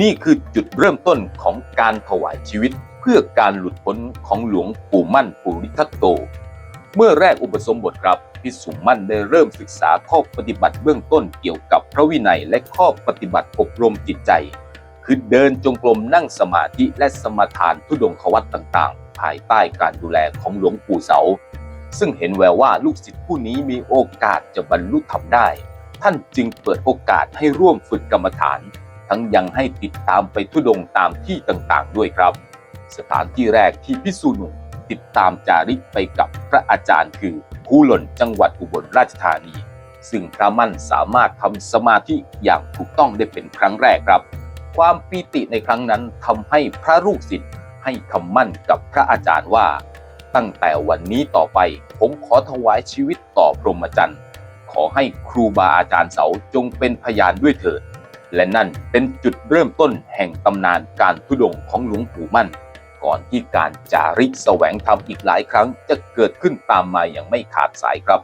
นี่คือจุดเริ่มต้นของการถวายชีวิตเพื่อการหลุดพ้นของหลวงปู่มั่นปุริทัตโต เมื่อแรกอุปสมบทครับพิสุมั่นได้เริ่มศึกษาข้อปฏิบัติเบื้องต้นเกี่ยวกับพระวินัยและข้อปฏิบัติอบรมจิตใจ คือเดินจงกรมนั่งสมาธิและสมาทานทุดงควัตต่างๆ ภายใต้การดูแลของหลวงปู่เสา ซึ่งเห็นแววว่าลูกศิษย์ผู้นี้มีโอกาสจะบรรลุธรรมได้ ท่านจึงเปิดโอกาสให้ร่วมฝึกกรรมฐาน ทั้งยังให้ติดตามไปทุดงตามที่ต่างๆ ด้วยครับ สถานที่แรกที่พิสูจน์ติดตามจาริกไปกับพระอาจารย์คือภูหล่นจังหวัดอุบลราชธานี ซึ่งพระมั่นสามารถทำสมาธิอย่างถูกต้องได้เป็นครั้งแรกครับ ความปีติในครั้งนั้นทำให้พระลูกศิษย์ให้คำมั่นกับพระอาจารย์ว่า ตั้งแต่วันนี้ต่อไปผมขอถวายชีวิตต่อพรหมจรรย์ ขอให้ครูบาอาจารย์เสาจงเป็นพยานด้วยเถิด และนั่นเป็นจุดเริ่มต้นแห่งตำนานการทุดงของหลวงปู่มั่น ก่อนที่การจาริกแสวงธรรมอีกหลายครั้งจะเกิดขึ้นตามมาอย่างไม่ขาดสายครับ